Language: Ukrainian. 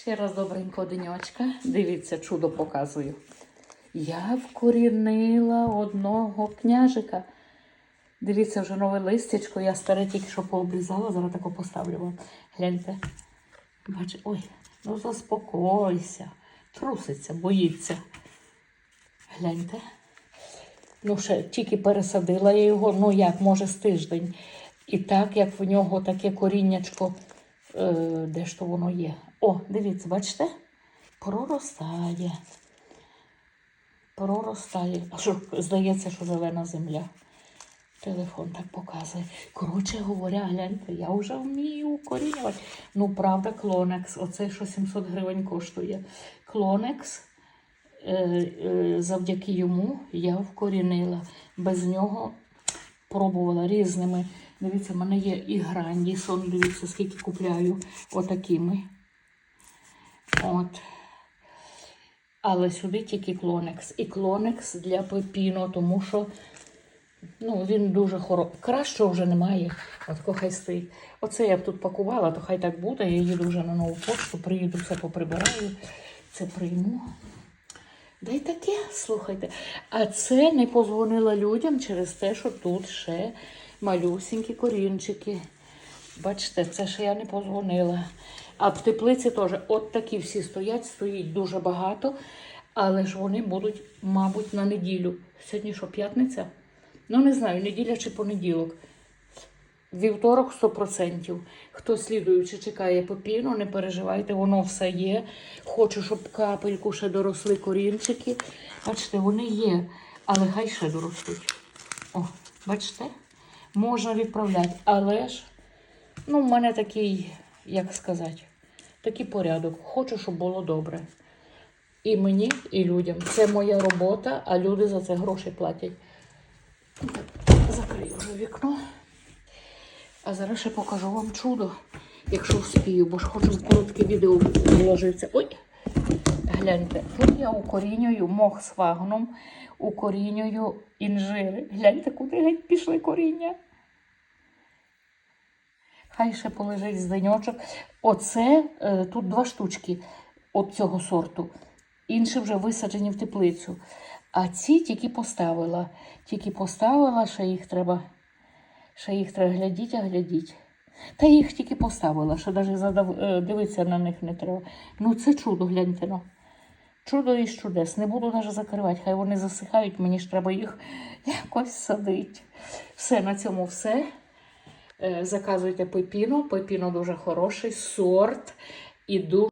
Ще раз добренько денечка. Дивіться, чудо показую. Я вкорінила одного княжика. Дивіться, вже нове листячко, я старе тільки що пообрізала, зараз тако поставлю вам. Гляньте. Бачите, ой, ну заспокойся. Труситься, боїться. Гляньте. Ну, ще тільки пересадила я його, ну як, може, з тиждень. І так, як в нього таке коріннячко, де ж то воно є? О, дивіться, бачите? Проростає. Проростає. А що, здається, що зелена земля. Телефон так показує. Коротше говоря, гляньте, я вже вмію укорінювати. Ну, правда, клонекс. Оце що 700 гривень коштує. Клонекс. Е, е, завдяки йому я вкорінила. Без нього пробувала різними. Дивіться, в мене є і Грандісон, дивіться, скільки купляю отакими. От. Але сюди тільки клонекс. І клонекс для пепіно, тому що ну, він дуже хороший. Кращого вже немає. От хай стоїть. Оце я б тут пакувала, то хай так буде. Я їду вже на нову пошту, приїду, все поприбираю, це прийму. Да й таке, слухайте. А це не позвонила людям через те, що тут ще малюсінькі корінчики. Бачите, це ще я не позвонила. А в теплиці теж от такі всі стоять, стоїть дуже багато, але ж вони будуть, мабуть, на неділю. Сьогодні що, п'ятниця? Ну, не знаю, неділя чи понеділок. Вівторок 100%. Хто слідуючи чекає попіну, не переживайте, воно все є. Хочу, щоб капельку ще доросли корінчики. Бачите, вони є, але хай ще доростуть. О, бачите? Можна відправляти. Але ж, ну, в мене такий, як сказати, такий порядок. Хочу, щоб було добре. І мені, і людям. Це моя робота, а люди за це гроші платять. Закрию вже вікно. А зараз ще покажу вам чудо, якщо вспію, бо ж хочу в коротке відео вложитися. Ой, гляньте, тут я укорінюю мох з фагном, укорінюю інжири. Гляньте, куди геть пішли коріння. Хай ще полежить з деньочок. Оце е, тут два штучки от цього сорту. Інші вже висаджені в теплицю. А ці тільки поставила. Тільки поставила, ще їх треба. Ще їх треба глядіть, а глядіть. Та їх тільки поставила, ще навіть задав... е, дивитися на них не треба. Ну, це чудо, гляньте. Ну. Чудо із чудес. Не буду навіть закривати, хай вони засихають, мені ж треба їх якось садити. Все, на цьому все. Е, Заказуйте пепіно. Пепіно дуже хороший сорт і дуже.